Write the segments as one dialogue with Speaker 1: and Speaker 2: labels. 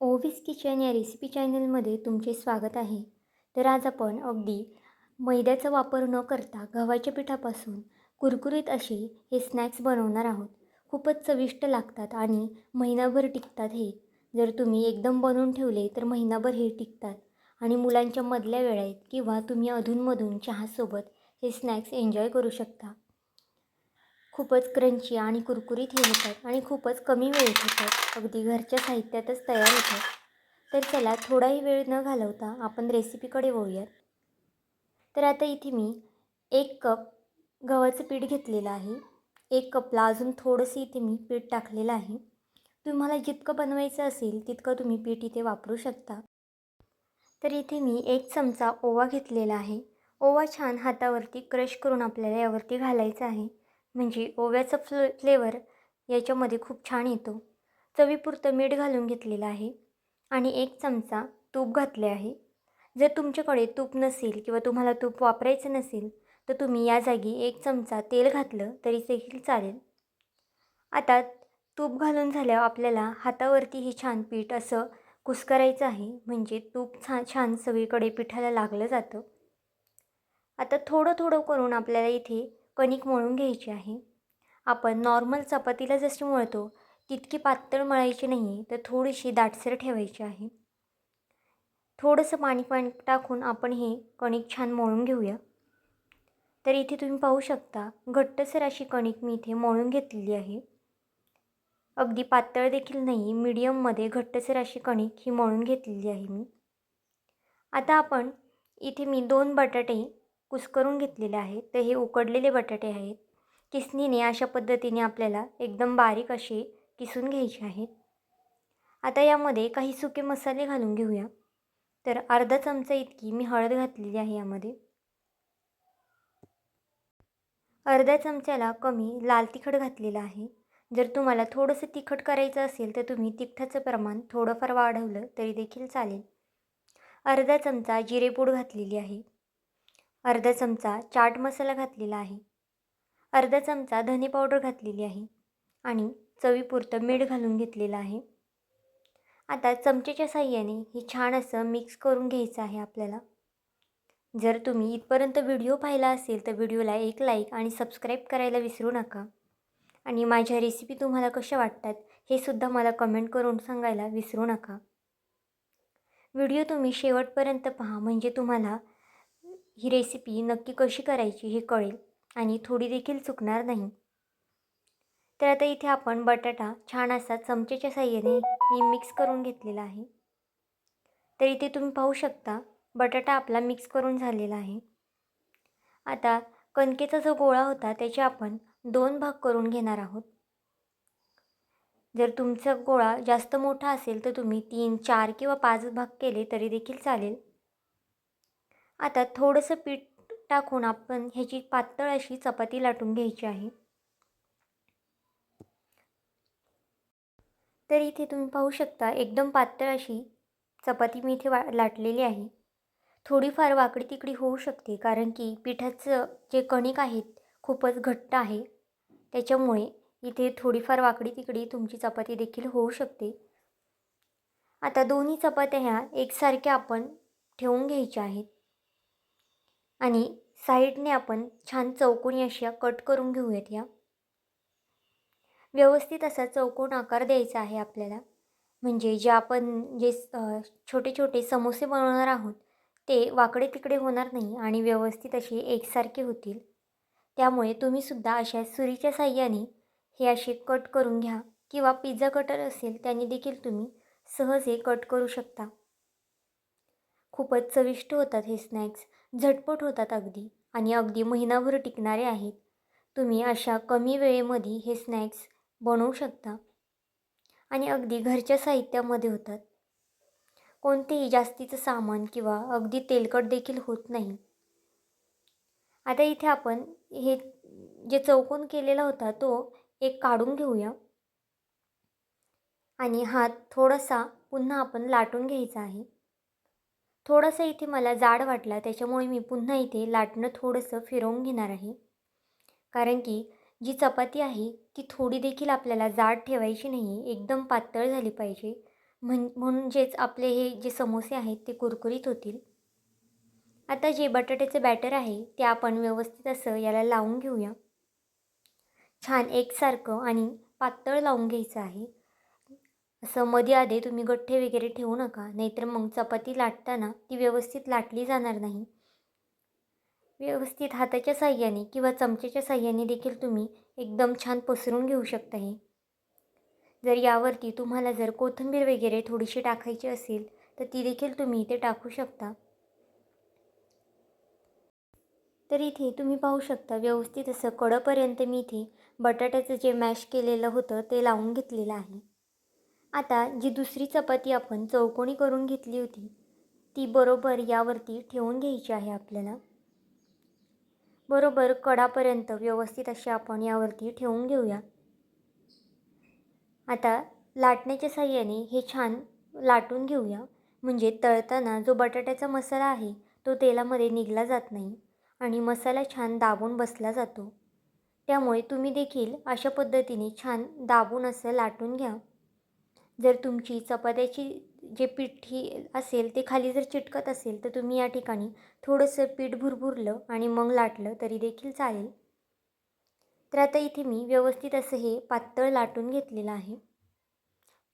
Speaker 1: ओवीस kitchen या recipe चॅनलमध्ये तुमचे स्वागत आहे. तर आज आपण अगदी मैद्याचा वापर न करता गव्हाच्या पिठापासून कुरकुरीत असे हे स्नॅक्स बनवणार आहोत. खूपच चविष्ट लागतात आणि महिनाभर टिकतात हे. जर तुम्ही एकदम बनवून ठेवले तर महिनाभर हे टिकतात. आणि मुलांच्या मधल्या वेळेत किंवा तुम्ही अधूनमधून चहासोबत हे स्नॅक्स एन्जॉय करू शकता. खूपच क्रंची आणि कुरकुरीत हे होतात आणि खूपच कमी वेळेत होतात. अगदी घरच्या साहित्यातच तयार होतात. तर चला थोडाही वेळ न घालवता आपण रेसिपीकडे वळूयात. तर आता इथे मी एक कप गव्हाचं पीठ घेतलेलं आहे. एक कपला अजून थोडंसं इथे मी पीठ टाकलेलं आहे. तुम्हाला जितकं बनवायचं असेल तितकं तुम्ही पीठ इथे वापरू शकता. तर इथे मी एक चमचा ओवा घेतलेला आहे. ओवा छान हातावरती क्रश करून आपल्याला यावरती घालायचा आहे. म्हणजे ओव्याचा फ्ल फ्लेवर याच्यामध्ये खूप छान येतो. चवीपुरतं मीठ घालून घेतलेलं आहे आणि एक चमचा तूप घातले आहे. जर तुमच्याकडे तूप नसेल किंवा तुम्हाला तूप वापरायचं नसेल तर तुम्ही या जागी एक चमचा तेल घातलं तरी देखील चालेल. आता तूप घालून झाल्यावर आपल्याला हातावरती हे छान पीठ असं कुस्करायचं आहे. म्हणजे तूप छान छान सगळीकडे पिठाला लागलं जातं. आता थोडं थोडं करून आपल्याला इथे कणिक मळून घ्यायची आहे. आपण नॉर्मल चपातीला जशी मळतो तितकी पातळ मळायची नाही आहे तर थोडीशी दाटसर ठेवायची आहे. थोडंसं पाणी पाणी टाकून आपण हे कणिक छान मळून घेऊया. तर इथे तुम्ही पाहू शकता घट्टसर अशी कणिक मी इथे मळून घेतलेली आहे. अगदी पातळ देखील नाही मीडियममध्ये घट्टसर अशी कणिक ही मळून घेतलेली आहे मी. आता आपण इथे मी दोन बटाटे कुस्करून घेतलेले आहेत. तर हे उकडलेले बटाटे आहेत. किसनीने अशा पद्धतीने आपल्याला एकदम बारीक असे किसून घ्यायचे आहेत. आता यामध्ये काही सुके मसाले घालून घेऊया. तर अर्धा चमचा इतकी मी हळद घातलेली आहे यामध्ये. अर्ध्या चमच्याला कमी लाल तिखट घातलेलं आहे. जर तुम्हाला थोडंसं तिखट करायचं असेल तर तुम्ही तिखटाचं प्रमाण थोडंफार वाढवलं तरी देखील चालेल. अर्धा चमचा जिरेपूड घातलेली आहे. अर्धा चमचा चाट मसाला घातलेला आहे. अर्धा चमचा धने पावडर घातलेली आहे आणि चवीपुरतं मीठ घालून घेतलेलं आहे. आता चमचेच्या साह्याने हे छान असं मिक्स करून घ्यायचं आहे आपल्याला. जर तुम्ही इथपर्यंत व्हिडिओ पाहिला असेल तर व्हिडिओला एक लाईक आणि सबस्क्राईब करायला विसरू नका. आणि माझ्या रेसिपी तुम्हाला कशा वाटतात हे सुद्धा मला कमेंट करून सांगायला विसरू नका. व्हिडिओ तुम्ही शेवटपर्यंत पहा म्हणजे तुम्हाला ही रेसिपी नक्की कशी करायची हे कळेल आणि थोडी देखील चुकणार नाही. तर आता इथे आपण बटाटा छान असा चमचेच्या साह्याने मी मिक्स करून घेतलेला आहे. तर इथे तुम्ही पाहू शकता बटाटा आपला मिक्स करून झालेला आहे. आता कणकेचा जो गोळा होता त्याचे आपण दोन भाग करून घेणार आहोत. जर तुमचा गोळा जास्त मोठा असेल तर तुम्ही तीन चार किंवा पाच भाग केले तरी देखील चालेल. आता थोडंसं पीठ टाकून आपण ह्याची पातळ अशी चपाती लाटून घ्यायची आहे. तर इथे तुम्ही पाहू शकता एकदम पातळ अशी चपाती मी इथे वा लाटलेली आहे. थोडीफार वाकडी तिकडी होऊ शकते कारण की पिठाचं जे कणिक आहेत खूपच घट्ट आहे. त्याच्यामुळे इथे थोडीफार वाकडी तिकडी तुमची चपाती देखील होऊ शकते. आता दोन्ही चपात्या ह्या एकसारख्या आपण ठेवून घ्यायच्या आहेत. आणि साईडने आपण छान चौकोनी अशा कट करून घेऊयात या. व्यवस्थित असा चौकोन आकार द्यायचा आहे आपल्याला. म्हणजे जे आपण जे छोटे छोटे समोसे बनवणार आहोत ते वाकडे तिकडे होणार नाही आणि व्यवस्थित असे एकसारखे होतील. त्यामुळे तुम्हीसुद्धा अशा सुरीच्या साह्याने हे असे कट करून घ्या किंवा पिझ्झा कटर असेल त्याने देखील तुम्ही सहज हे कट करू शकता. खूपच चविष्ट होतात हे स्नॅक्स झटपट होतात अगदी. आणि अगदी महिनाभर टिकणारे आहेत. तुम्ही अशा कमी वेळेमध्ये हे स्नॅक्स बनवू शकता. आणि अगदी घरच्या साहित्यामध्ये होतात. कोणतेही जास्तीचं सामान किंवा अगदी तेलकट देखील होत नाही. आता इथे आपण हे जे चौकोन केलेला होता तो एक काढून घेऊया. आणि हात थोडासा पुन्हा आपण लाटून घ्यायचा आहे. थोडंसं इथे मला जाड वाटला त्याच्यामुळे मी पुन्हा इथे लाटणं थोडंसं फिरवून घेणार आहे. कारण की जी चपाती आहे ती थोडी देखील आपल्याला जाड ठेवायची नाही एकदम पातळ झाली पाहिजे. म्हण म्हणजेच आपले हे जे समोसे आहेत ते कुरकुरीत होतील. आता जे बटाट्याचं बॅटर आहे ते आपण व्यवस्थित असं याला लावून घेऊया. छान एकसारखं आणि पातळ लावून घ्यायचं आहे. असं मध्ये आधे तुम्ही गठ्ठे वगैरे ठेवू नका नाहीतर मग चपाती लाटताना ती व्यवस्थित लाटली जाणार नाही. व्यवस्थित हाताच्या साह्याने किंवा चमच्याच्या साह्याने देखील तुम्ही एकदम छान पसरून घेऊ शकता हे. जर यावरती तुम्हाला जर कोथिंबीर वगैरे थोडीशी टाकायची असेल तर ती देखील तुम्ही इथे टाकू शकता. तर इथे तुम्ही पाहू शकता व्यवस्थित असं कडपर्यंत मी इथे बटाट्याचं जे मॅश केलेलं होतं ते लावून घेतलेलं आहे. आता जी दुसरी चपाती आपण चौकोनी करून घेतली होती ती बरोबर यावरती ठेवून घ्यायची आहे आपल्याला. बरोबर कडापर्यंत व्यवस्थित अशी आपण यावरती ठेवून घेऊया. आता लाटण्याच्या साह्याने हे छान लाटून घेऊया. म्हणजे तळताना जो बटाट्याचा मसाला आहे तो तेलामध्ये निघला जात नाही आणि मसाला छान दाबून बसला जातो. त्यामुळे तुम्ही देखील अशा पद्धतीने छान दाबून असं लाटून घ्या. जर तुमची चपात्याची जे पिठी असेल ते खाली जर चिटकत असेल तर तुम्ही या ठिकाणी थोडंसं पीठ भुरभुरलं आणि मग लाटलं तरी देखील चालेल. तर आता इथे मी व्यवस्थित असं हे पातळ लाटून घेतलेलं आहे.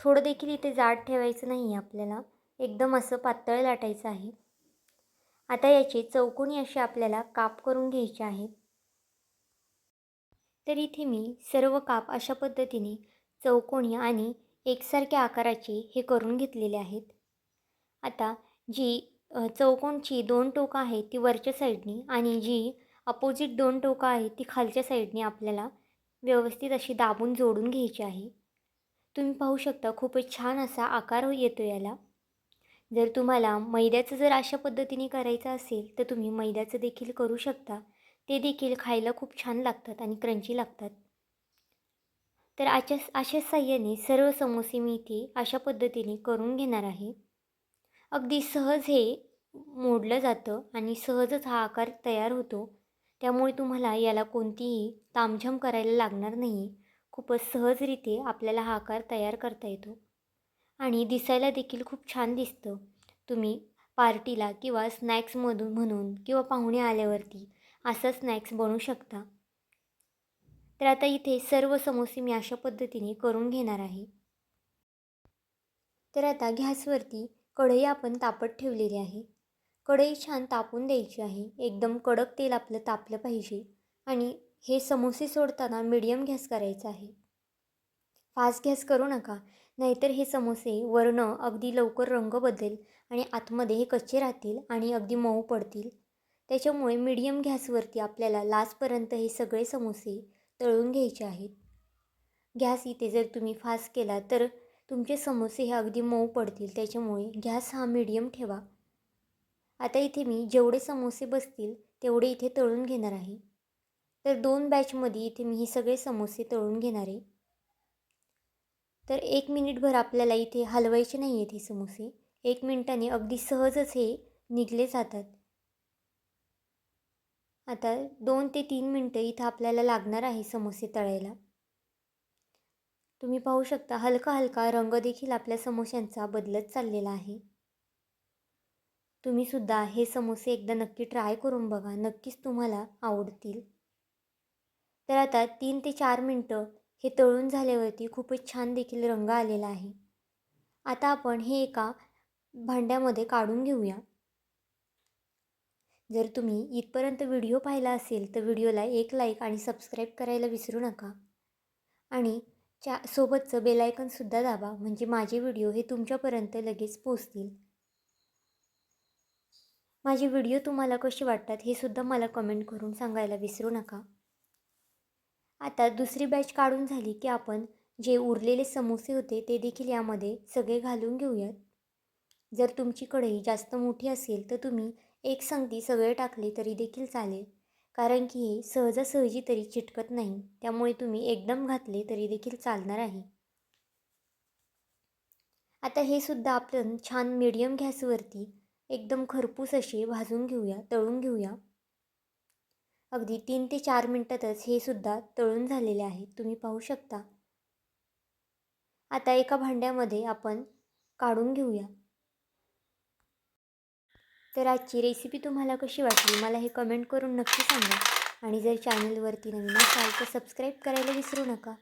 Speaker 1: थोडं देखील इथे जाड ठेवायचं नाही आहे आपल्याला एकदम असं पातळ लाटायचं आहे. आता याचे चौकोनी असे आपल्याला काप करून घ्यायचे आहेत. तर इथे मी सर्व काप अशा पद्धतीने चौकोनी आणि एकसारख्या आकाराची हे करून घेतलेले आहेत. आता जी चौकोनची दोन टोकं आहेत ती वरच्या साईडनी आणि जी अपोजिट दोन टोकं आहेत ती खालच्या साईडनी आपल्याला व्यवस्थित अशी दाबून जोडून घ्यायची आहे. तुम्ही पाहू शकता खूपच छान असा आकार येतो याला. जर तुम्हाला मैद्याचं जर अशा पद्धतीने करायचं असेल तर तुम्ही मैद्याचं देखील करू शकता. ते देखील खायला खूप छान लागतात आणि क्रंची लागतात. तर अशा अशा साह्याने सर्व समोसे मी इथे अशा पद्धतीने करून घेणार आहे. अगदी सहज हे मोडलं जातं आणि सहजच हा आकार तयार होतो. त्यामुळे तुम्हाला याला कोणतीही तामझाम करायला लागणार नाही खूपच सहजरीते आपल्याला हा आकार तयार करता येतो. आणि दिसायला देखील खूप छान दिसतं. तुम्ही पार्टीला किंवा स्नॅक्समधून म्हणून किंवा पाहुणे आल्यावरती असं स्नॅक्स बनवू शकता. तर आता इथे सर्व समोसे मी अशा पद्धतीने करून घेणार आहे. तर आता गॅसवरती कढई आपण तापत ठेवलेली आहे. कढई छान तापून द्यायची आहे. एकदम कडक तेल आपलं तापलं पाहिजे आणि हे समोसे सोडताना मीडियम गॅस करायचा आहे. फास्ट गॅस करू नका नाहीतर हे समोसे वरनं अगदी लवकर रंग बदलेल आणि आतमध्ये हे कच्चे राहतील आणि अगदी मऊ पडतील. त्याच्यामुळे मीडियम गॅसवरती आपल्याला लास्टपर्यंत हे सगळे समोसे तळून घ्यायचे आहेत. गॅस इथे जर तुम्ही फास्ट केला तर तुमचे समोसे हे अगदी मऊ पडतील. त्याच्यामुळे गॅस हा मीडियम ठेवा. आता इथे मी जेवढे समोसे बसतील तेवढे इथे तळून घेणार आहे. तर दोन बॅचमध्ये इथे मी हे सगळे समोसे तळून घेणार आहे. तर एक मिनिटभर आपल्याला इथे हलवायचे नाही आहेत हे समोसे. एक मिनिटाने अगदी सहजच हे निघले जातात. आता दोन ते तीन मिनटं इथं आपल्याला लागणार आहे समोसे तळायला. तुम्ही पाहू शकता हलका हलका रंग देखील आपल्या समोश्यांचा बदलत चाललेला आहे. तुम्हीसुद्धा हे समोसे एकदा नक्की ट्राय करून बघा नक्कीच तुम्हाला आवडतील. तर आता तीन ते चार मिनटं हे तळून झाल्यावरती खूपच छान देखील रंग आलेला आहे. आता आपण हे एका भांड्यामध्ये काढून घेऊया. जर तुम्ही इथपर्यंत व्हिडिओ पाहिला असेल तर व्हिडिओला एक लाईक आणि सबस्क्राईब करायला विसरू नका. आणि च्या सोबतचं बेलायकनसुद्धा दाबा म्हणजे माझे व्हिडिओ हे तुमच्यापर्यंत लगेच पोचतील माझे व्हिडिओ तुम्हाला कसे वाटतात हे सुद्धा मला कमेंट करून सांगायला विसरू नका. आता दुसरी बॅच काढून झाली की आपण जे उरलेले समोसे होते ते देखील यामध्ये सगळे घालून घेऊयात. जर तुमची कढई जास्त मोठी असेल तर तुम्ही एक संगती सगळे टाकले तरी देखील चालेल. कारण की हे सहजासहजी तरी चिटकत नाही त्यामुळे तुम्ही एकदम घातले तरी देखील चालणार आहे. आता हे सुद्धा आपण छान मीडियम गॅसवरती एकदम खरपूस असे भाजून घेऊया तळून घेऊया. अगदी तीन ते चार मिनटातच हे सुद्धा तळून झालेले आहे. तुम्ही पाहू शकता. आता एका भांड्यामध्ये आपण काढून घेऊया. तर आजची रेसिपी तुम्हाला कशी वाटली? मला हे कमेंट करून नक्की सांगा. आणि जर चॅनलवरती नवीन असाल तर सबस्क्राईब करायला विसरू नका.